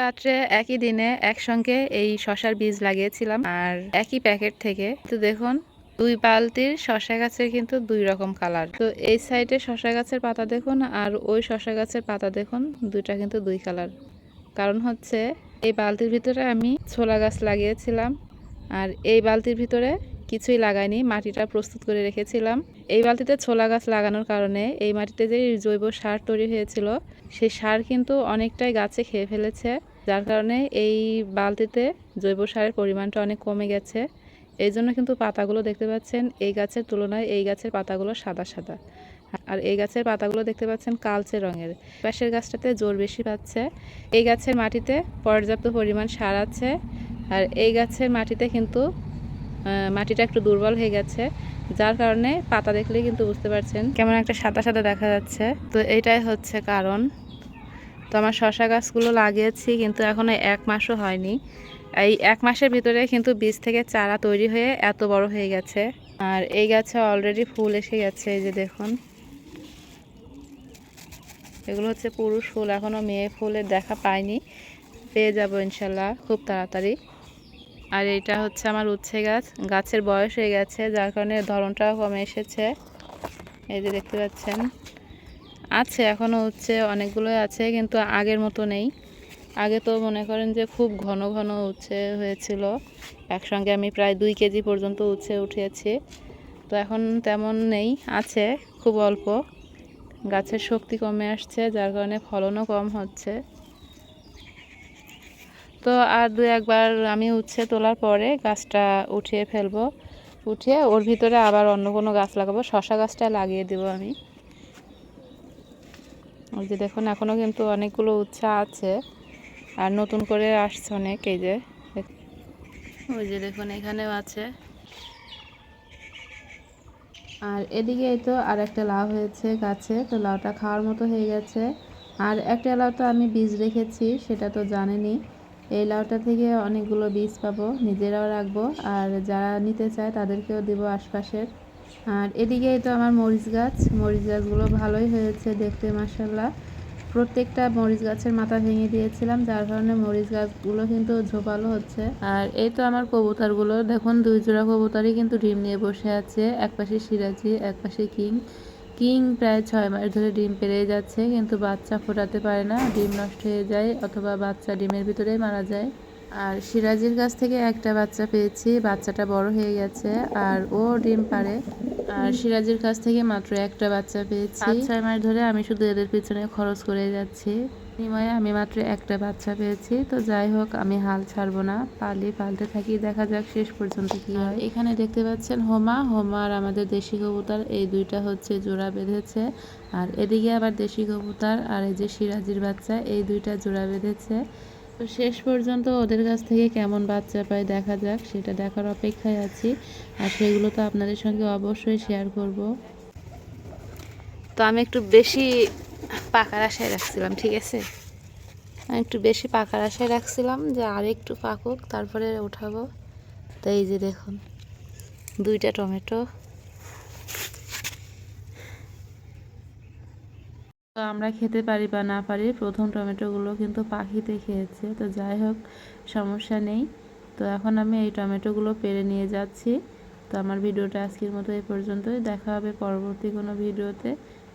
পাত্রে একই দিনে একসঙ্গে এই শশার বীজ লাগিয়েছিলাম আর একই প্যাকেট থেকে। তো দেখুন, দুই বালতির শশা গাছের কিন্তু দুই রকম কালার। তো এই সাইডে শশা গাছের পাতা দেখুন আর ওই শশা গাছের পাতা দেখুন, দুইটা কিন্তু দুই কালার। কারণ হচ্ছে, এই বালতির ভিতরে আমি ছোলা গাছ লাগিয়েছিলাম আর এই বালতির ভিতরে কিছুই লাগাইনি, মাটিটা প্রস্তুত করে রেখেছিলাম। এই বালতিতে ছোলা গাছ লাগানোর কারণে এই মাটিতে যে জৈব সার তৈরি হয়েছিল সেই সার কিন্তু অনেকটাই গাছে খেয়ে ফেলেছে। যার কারণে এই বালতিতে জৈব সারের পরিমাণটা অনেক কমে গেছে। এই জন্য কিন্তু পাতাগুলো দেখতে পাচ্ছেন, এই গাছের তুলনায় এই গাছের পাতাগুলো সাদা সাদা। আর এই গাছের পাতাগুলো দেখতে পাচ্ছেন কালচে রঙের। পাশের গাছটাতে জোর বেশি পাচ্ছে। এই গাছের মাটিতে পর্যাপ্ত পরিমাণ সার আছে। আর এই গাছের মাটিতে কিন্তু মাটিটা একটু দুর্বল হয়ে গেছে, যার কারণে পাতা দেখলেই কিন্তু বুঝতে পারছেন কেমন একটা সাদা সাদা দেখা যাচ্ছে। তো এটাই হচ্ছে কারণ। তো আমার শশা গাছগুলো লাগিয়েছি, কিন্তু এখনও এক মাসও হয়নি। এই এক মাসের ভিতরে কিন্তু বীজ থেকে চারা তৈরি হয়ে এত বড় হয়ে গেছে। আর এই গাছে অলরেডি ফুল এসে গেছে, এই যে দেখুন। এগুলো হচ্ছে পুরুষ ফুল, এখনও মেয়ে ফুলের দেখা পাইনি। পেয়ে যাব ইনশাল্লাহ খুব তাড়াতাড়ি। আর এইটা হচ্ছে আমার উচ্ছে গাছ। গাছের বয়স হয়ে গেছে, যার কারণে ধরনটাও কমে এসেছে। এই যে দেখতে পাচ্ছেন, আছে এখনও উচ্ছে, অনেকগুলোই আছে, কিন্তু আগের মতো নেই। আগে তো মনে করেন যে খুব ঘন ঘন উচ্ছে হয়েছিল। একসঙ্গে আমি প্রায় দুই কেজি পর্যন্ত উচ্ছে উঠিয়েছি তো এখন তেমন নেই, আছে খুব অল্প। গাছের শক্তি কমে আসছে, যার কারণে ফলনও কম হচ্ছে। তো আর দু একবার আমি উচ্ছে তোলার পরে গাছটা উঠিয়ে ফেলব। উঠিয়ে ওর ভিতরে আবার অন্য কোনো গাছ লাগাবো। শশা গাছটা লাগিয়ে দেবো আমি। ওই যে দেখুন এখনও কিন্তু অনেকগুলো উচ্ছে আছে। আর নতুন করে আসছে অনেক, এই যে। ওই যে দেখুন, এখানেও আছে। আর এদিকে তো আর একটা লাউ হয়েছে গাছে। তো লাউটা খাওয়ার মতো হয়ে গেছে। আর একটা লাউ তো আমি বীজ রেখেছি, সেটা তো জানেনই। এই লাউটা থেকে অনেকগুলো বীজ পাবো, নিজেরাও রাখব, আর যারা নিতে চায় তাদেরকেও দেবো আশপাশের। আর এদিকে এই তো আমার মরিচ গাছ, মরিচ গাছগুলো ভালোই হয়েছে দেখতে মাসাল্লাহ প্রত্যেকটা মরিচ গাছের মাথা ভেঙে দিয়েছিলাম, যার কারণে মরিচ গাছগুলো কিন্তু ঝোপালো হচ্ছে। আর এই তো আমার কবুতরগুলো, দেখুন দুই জোড়া কবুতরই কিন্তু ডিম নিয়ে বসে আছে এক পাশে সিরাজি এক পাশে কিং। কিং প্রায় ছয় মাস ধরে ডিম পেরে যাচ্ছে, কিন্তু বাচ্চা ফোটাতে পারে না, ডিম নষ্ট হয়ে যায় অথবা বাচ্চা ডিমের ভিতরেই মারা যায়। আর সিরাজির কাছ থেকে একটা বাচ্চা পেয়েছি, বাচ্চাটা বড় হয়ে গেছে আর ও ডিম পারে আর সিরাজির কাছ থেকে মাত্র একটা বাচ্চা পেয়েছি। ছয় মাস ধরে আমি শুধু এদের পিছনে খরচ করে যাচ্ছি। বিনিময়ে আমি মাত্র একটা বাচ্চা পেয়েছি। তো যাই হোক, আমি হাল ছাড়বো না। পালি, পালতে থাকি। দেখা যাক শেষ পর্যন্ত কি হয়। এখানে দেখতে পাচ্ছেন হোমা। হোমা আর আমাদের দেশি কবুতর। এই দুইটা হচ্ছে জোড়া বেঁধেছে। আর এদিকে আবার দেশি কবুতর আর এই যে সিরাজির বাচ্চা, এই দুইটা জোড়া বেঁধেছে। তো শেষ পর্যন্ত ওদের কাছ থেকে কেমন বাচ্চা পাই দেখা যাক। সেটা দেখার অপেক্ষায় আছি। আর সেগুলো তো আপনাদের সঙ্গে অবশ্যই শেয়ার করব। তো আমি একটু বেশি পাকার আশায় রাখছিলাম, ঠিক আছে? আমি একটু বেশি পাকার আশায় রাখছিলাম যে আর একটু পাকুক, তারপরে উঠাবো। তো এই যে দেখুন, দুইটা টমেটো। তো আমরা খেতে পারি বা না পারি, প্রথম টমেটোগুলো কিন্তু পাখিতে খেয়েছে। তো যাই হোক, সমস্যা নেই। তো এখন আমি এই টমেটোগুলো পেরে নিয়ে যাচ্ছি। তো আমার ভিডিওটা আজকের মতো এই পর্যন্তই। দেখা হবে পরবর্তী কোনো ভিডিওতে।